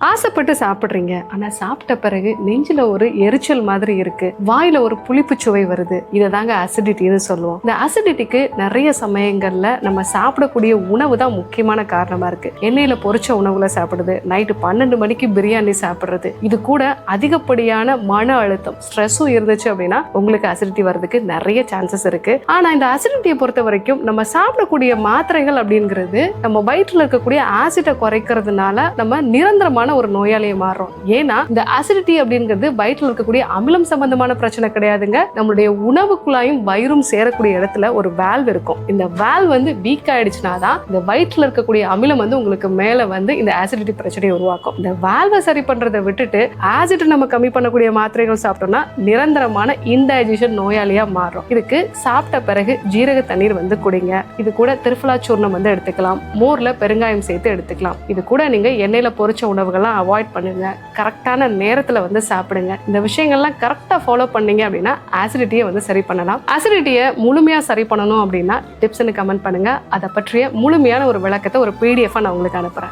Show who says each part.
Speaker 1: ஆசைப்பட்டு சாப்பிட்றீங்க. ஆனா சாப்பிட்ட பிறகு நெஞ்சில ஒரு எரிச்சல் மாதிரி இருக்கு. வாயில ஒரு புளிப்பு சுவை வருது. இதை தாங்க அசிடிட்டின்னு சொல்லுவோம். இந்த அசிடிட்டிக்கு நிறைய சமயங்கள்ல நம்ம சாப்பிடக்கூடிய உணவு தான் முக்கியமான காரணமா இருக்கு. எண்ணெயில பொரிச்ச உணவுல சாப்பிடுறது நைட்டு பன்னெண்டு மணிக்கு பிரியாணி சாப்பிடுறது. இது கூட அதிகப்படியான மன அழுத்தம் ஸ்ட்ரெஸ்ஸும் இருந்துச்சு அப்படின்னா உங்களுக்கு அசிடிட்டி வர்றதுக்கு நிறைய சான்சஸ் இருக்கு. ஆனா இந்த அசிடிட்டியை பொறுத்த வரைக்கும் நம்ம சாப்பிடக்கூடிய மாத்திரைகள் அப்படிங்கிறது நம்ம வயிற்றுல இருக்கக்கூடிய ஆசிட்டை குறைக்கிறதுனால நம்ம நிரந்தரமான ஒரு நோயாளியை மாறுறோம். ஏன்னா இந்த அசிடிட்டி அப்படிங்கிறது வயிற்றுல இருக்கக்கூடிய அமிலம் சம்பந்தமான பிரச்சனை கிடையாதுங்க. நம்மளுடைய உணவு குழாயும் வயிறும் சேரக்கூடிய இடத்துல ஒரு வேல்வ் இருக்கும். இந்த வேல்வ் வந்து வீக் ஆயிடுச்சுனா தான் இந்த வயிற்றுல இருக்கக்கூடிய அமிலம் வந்து உங்களுக்கு மேல வந்து இந்த அசிடிட்டி பிரச்சனையை உருவாக்கும். இந்த வேல்வை சரி பண்றதை விட்டுட்டு ஆசிட் நம்ம கம்மி பண்ணக்கூடிய மாத்திரைகள் சாப்பிட்டோம்னா நிரந்தரமான இன்டைஜஷன் நோயாளியா மாறும் இதுக்கு சாப்பிட்ட பிறகு ஜீரக தண்ணீர் வந்து குடிங்க. இது கூட திருஃபலா சூர்ணம் வந்து எடுத்துக்கலாம். மோர்ல பெருங்காயம் சேர்த்து எடுத்துக்கலாம். இது கூட நீங்க எண்ணெயில பொரிச்ச உணவுகள்லாம் அவாய்ட் பண்ணுங்க. கரெக்டான நேரத்தில் வந்து சாப்பிடுங்க. இந்த விஷயங்கள்லாம் கரெக்டாக ஃபாலோ பண்ணீங்க அப்படின்னா ஆசிடிட்டியை வந்து சரி பண்ணலாம். ஆசிடிட்டியை முழுமையாக சரி பண்ணணும் அப்படின்னா டிப்ஸ்னு கமெண்ட் பண்ணுங்க. அதை பற்றிய முழுமையான ஒரு விளக்கத்தை ஒரு பிடிஎஃபாக நான் உங்களுக்கு அனுப்புகிறேன்